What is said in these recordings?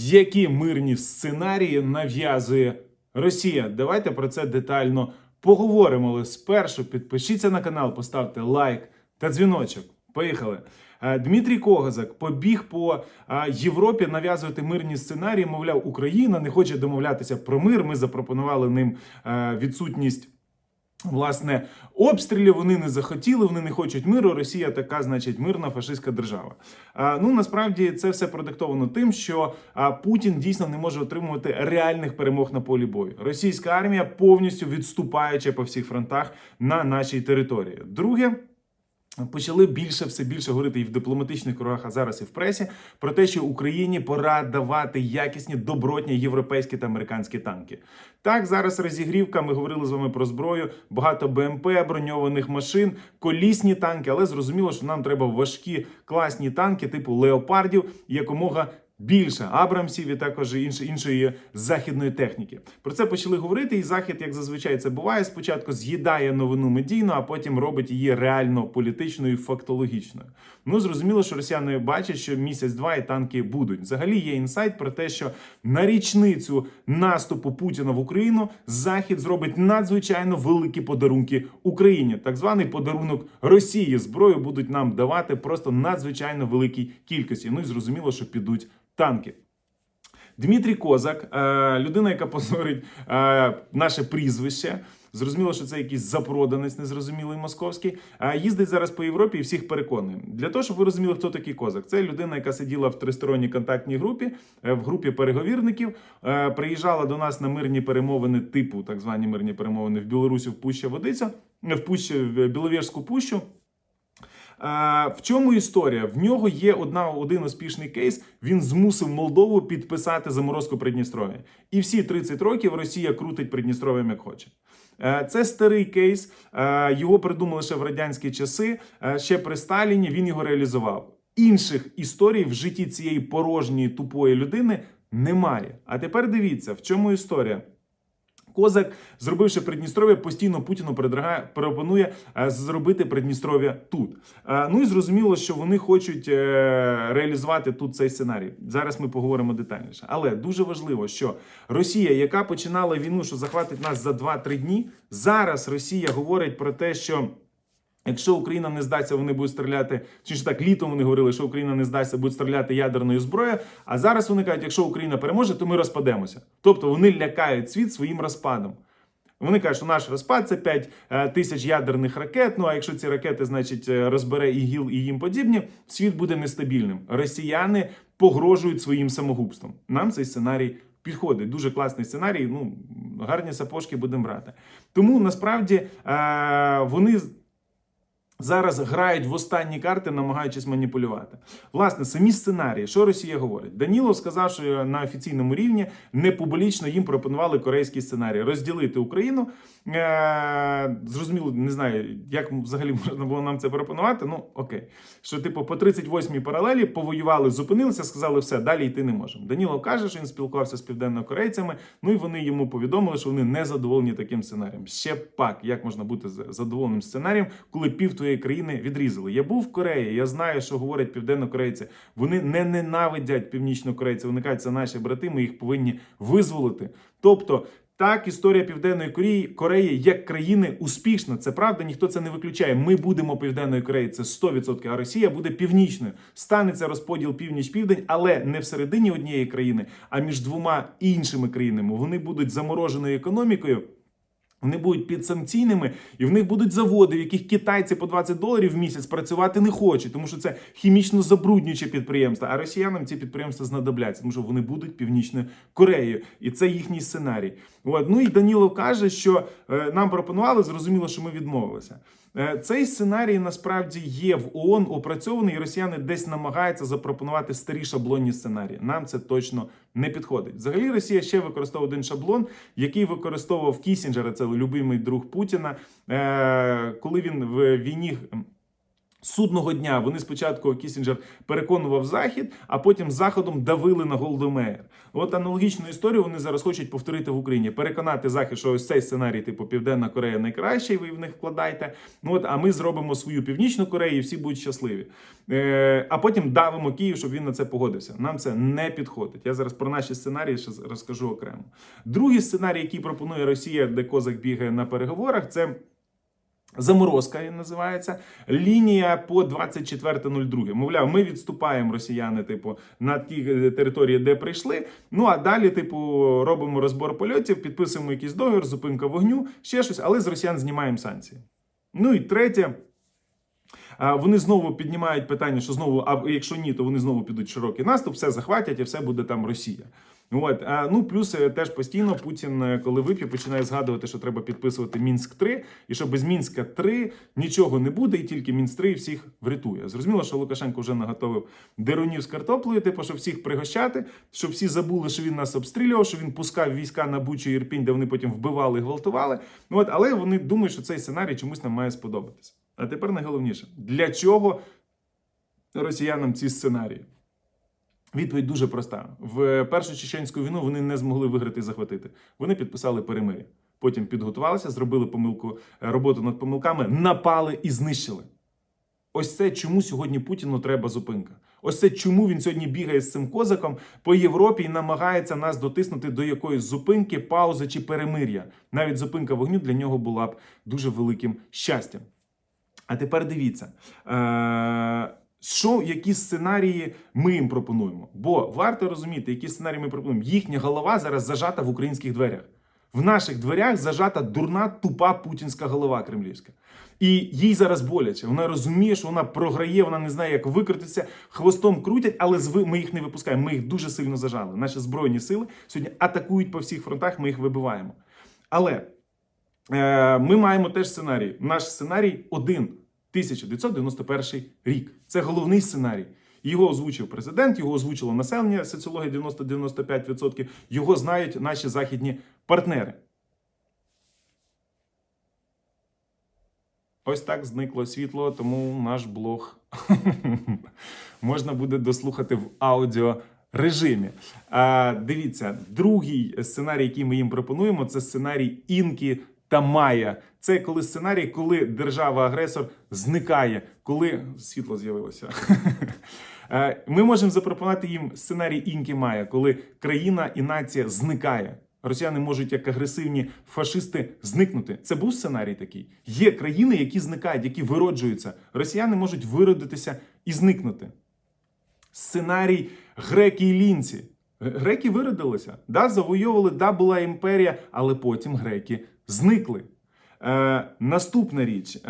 Які мирні сценарії нав'язує Росія? Давайте про це детально поговоримо. Але спершу підпишіться на канал, поставте лайк та дзвіночок. Поїхали. Е, Дмитрій Когазак побіг по е, Європі нав'язувати мирні сценарії. Мовляв, Україна не хоче домовлятися про мир. Ми запропонували ним е, відсутність. Власне, обстрілів вони не захотіли, вони не хочуть миру. Росія така, значить, мирна фашистська держава. А, ну насправді це все продиктовано тим, що а, Путін дійсно не може отримувати реальних перемог на полі бою. Російська армія повністю відступаючи по всіх фронтах на нашій території. Друге. Почали більше все більше говорити і в дипломатичних кругах, а зараз і в пресі про те, що Україні пора давати якісні добротні європейські та американські танки. Так, зараз розігрівка. Ми говорили з вами про зброю, багато БМП, броньованих машин, колісні танки, але зрозуміло, що нам треба важкі класні танки, типу леопардів, якомога більше Абрамсів і також іншої західної техніки. Про це почали говорити, і захід, як зазвичай це буває, спочатку з'їдає новину медійно, а потім робить її реально політичною фактологічною. Ну зрозуміло, що росіяни бачать, що місяць-два і танки будуть. Взагалі є інсайт про те, що на річницю наступу Путіна в Україну Захід зробить надзвичайно великі подарунки Україні. Так званий подарунок Росії. Зброю будуть нам давати просто надзвичайно великій кількості. Ну і зрозуміло, що підуть танки. Дмитрій Козак, е, людина, яка позорить е, наше прізвище. Зрозуміло, що це якийсь запроданець, незрозумілий московський. А їздить зараз по Європі і всіх переконує. Для того, щоб ви розуміли, хто такий козак. Це людина, яка сиділа в тристоронній контактній групі, е, в групі переговірників. е, Приїжджала до нас на мирні перемовини, типу так звані мирні перемовини в Білорусі в Пуща Водиця, в Пуща в Біловежську Пущу. А, в чому історія? В нього є одна один успішний кейс. Він змусив Молдову підписати заморозку Придністров'я. І всі 30 років Росія крутить Придністров'ям як хоче. Е, Це старий кейс. е, Його придумали ще в радянські часи. е, Ще при Сталіні він його реалізував. Інших історій в житті цієї порожньої тупої людини немає. А тепер дивіться, в чому історія. Козак, зробивши Придністров'я, постійно Путіну пропонує е, зробити Придністров'я тут. Е, Ну і зрозуміло, що вони хочуть е, реалізувати тут цей сценарій. Зараз ми поговоримо детальніше. Але дуже важливо, що Росія, яка починала війну, що захватить нас за 2-3 дні, зараз Росія говорить про те, що. Якщо Україна не здасться, вони будуть стріляти. Чи ж так літом вони говорили, що Україна не здасться, будуть стріляти ядерною зброєю. А зараз вони кажуть, якщо Україна переможе, то ми розпадемося. Тобто вони лякають світ своїм розпадом. Вони кажуть, що наш розпад це 5 е, тисяч ядерних ракет. Ну а якщо ці ракети, значить, е, розбере ІГІЛ і їм подібні, світ буде нестабільним. Росіяни погрожують своїм самогубством. Нам цей сценарій підходить. Дуже класний сценарій. Ну гарні сапожки будемо брати. Тому насправді е, вони зараз грають в останні карти, намагаючись маніпулювати. Власне, самі сценарії, що Росія говорить? Данілов сказав, що на офіційному рівні не публічно їм пропонували корейський сценарій розділити Україну. Е- зрозуміло, не знаю, як взагалі можна було нам це пропонувати. Ну окей, що типу по 38-й паралелі повоювали, зупинилися, сказали, все далі йти не можемо. Данілов каже, що він спілкувався з південнокорейцями. Ну і вони йому повідомили, що вони не задоволені таким сценарієм. Ще пак, як можна бути задоволеним сценарієм, коли пів твоєї країни відрізали. Я був в Кореї, я знаю, що говорять південнокорейці. Вони не ненавидять північнокорейців. Вони кажуть, це наші брати, ми їх повинні визволити. Тобто. Так, історія Південної Кореї, Кореї як країни успішна. Це правда, ніхто це не виключає. Ми будемо Південною Кореєю, це 100%, а Росія буде північною. Станеться розподіл північ-південь, але не всередині однієї країни, а між двома іншими країнами. Вони будуть замороженою економікою. Вони будуть підсанкційними, і в них будуть заводи, в яких китайці по 20 доларів в місяць працювати не хочуть, тому що це хімічно забруднюючі підприємства. А росіянам ці підприємства знадобляться, тому що вони будуть північною Кореєю, і це їхній сценарій. От. Ну і Данілов каже, що е, нам пропонували, зрозуміло, що ми відмовилися. Е, Цей сценарій насправді є в ООН опрацьований, і росіяни десь намагаються запропонувати старі шаблонні сценарії. Нам це точно не підходить. Взагалі, Росія ще використовує один шаблон, який використовував Кісінджера, це любимий друг Путіна, е, коли він в війні. Судного дня вони спочатку Кісінджер переконував Захід, а потім Заходом давили на Голдомеєр. От аналогічну історію вони зараз хочуть повторити в Україні. Переконати Захід, що ось цей сценарій, типу Південна Корея найкращий, ви в них вкладайте. Ну от, а ми зробимо свою північну Корею, і всі будуть щасливі. Е, а потім давимо Київ, щоб він на це погодився. Нам це не підходить. Я зараз про наші сценарії ще розкажу окремо. Другий сценарій, який пропонує Росія, де Козак бігає на переговорах, це. Заморозка він називається лінія по 24.02. Мовляв, ми відступаємо росіяни, типу, на ті е, території, де прийшли. Ну а далі, типу, робимо розбор польотів, підписуємо якийсь договір, зупинка вогню, ще щось, але з росіян знімаємо санкції. Ну і третє. Вони знову піднімають питання, що знову, а якщо ні, то вони знову підуть широкий наступ, все захватять і все буде там Росія. От ну плюс е, теж постійно Путін, е, коли вип'є, починає згадувати, що треба підписувати Мінськ 3 і що без Мінська 3 нічого не буде, і тільки Мінськ 3 всіх врятує. Зрозуміло, що Лукашенко вже наготовив дерунів з картоплею, типу, щоб всіх пригощати, щоб всі забули, що він нас обстрілював, що він пускав війська на Бучу і Ірпінь, де вони потім вбивали і гвалтували. Ну, От, але вони думають, що цей сценарій чомусь нам має сподобатися. А тепер найголовніше, для чого росіянам ці сценарії? Відповідь дуже проста: в першу чеченську війну вони не змогли виграти і захватити. Вони підписали перемир'я. Потім підготувалися, зробили помилку е, роботу над помилками, напали і знищили. Ось це чому сьогодні Путіну треба зупинка. Ось це чому він сьогодні бігає з цим козаком по Європі і намагається нас дотиснути до якоїсь зупинки, паузи чи перемир'я. Навіть зупинка вогню для нього була б дуже великим щастям. А тепер дивіться. Е- що, які сценарії ми їм пропонуємо? Бо варто розуміти, які сценарії ми пропонуємо. Їхня голова зараз зажата в українських дверях. В наших дверях зажата дурна, тупа путінська голова кремлівська. І їй зараз боляче. Вона розуміє, що вона програє, вона не знає, як викрутитися, хвостом крутять, але ми їх не випускаємо. Ми їх дуже сильно зажали. Наші збройні сили сьогодні атакують по всіх фронтах, ми їх вибиваємо. Але е, ми маємо теж сценарій. Наш сценарій один. 1991 рік. Це головний сценарій. Його озвучив президент, його озвучило населення, соціологія 90-95%. Його знають наші західні партнери. Ось так зникло світло, тому наш блог можна буде дослухати в аудіорежимі. А, дивіться, другий сценарій, який ми їм пропонуємо, це сценарій Інкі та Майя. Це коли сценарій, коли держава-агресор зникає, коли світло з'явилося. Е, Ми можемо запропонувати їм сценарій Інкі Майя, коли країна і нація зникає. Росіяни можуть як агресивні фашисти зникнути. Це був сценарій такий. Є країни, які зникають, які вироджуються. Росіяни можуть виродитися і зникнути. Сценарій греки і лінці. Греки виродилися, да, завойовували, да, була імперія, але потім греки зникли. Е, наступна річ: е,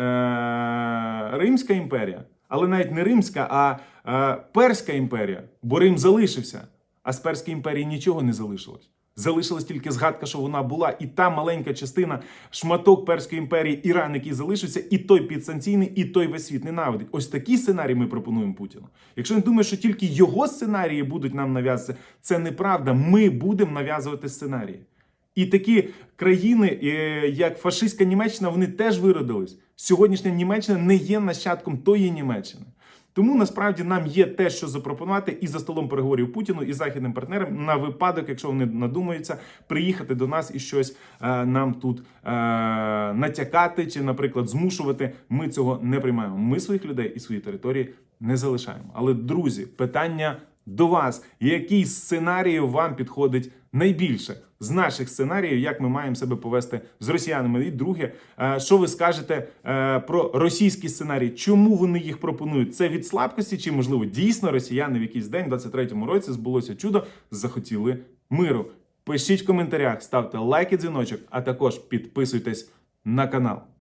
Римська імперія, але навіть не Римська, а е, Перська імперія, бо Рим залишився, а з Перської імперії нічого не залишилось. Залишилась тільки згадка, що вона була, і та маленька частина, шматок Перської імперії, Іран, який залишився, і той підсанкційний, і той весь світ ненавидить. Ось такий сценарій ми пропонуємо Путіну. Якщо він думає, що тільки його сценарії будуть нам нав'язувати, це неправда. Ми будемо нав'язувати сценарії. І такі країни, е, як фашистська Німеччина, вони теж виродились. Сьогоднішня Німеччина не є нащадком тої Німеччини. Тому насправді нам є те, що запропонувати і за столом переговорів Путіну і західним партнерам на випадок, якщо вони надумаються приїхати до нас і щось е, нам тут е, натякати чи, наприклад, змушувати. Ми цього не приймаємо. Ми своїх людей і свої території не залишаємо. Але друзі, питання до вас: який з сценаріїв вам підходить найбільше з наших сценаріїв, як ми маємо себе повести з росіянами? І друге, е, що ви скажете е, про російські сценарії? Чому вони їх пропонують? Це від слабкості, чи можливо дійсно росіяни в якийсь день, в 23-му році, збулося чудо, захотіли миру? Пишіть в коментарях, ставте лайк і дзвіночок, а також підписуйтесь на канал.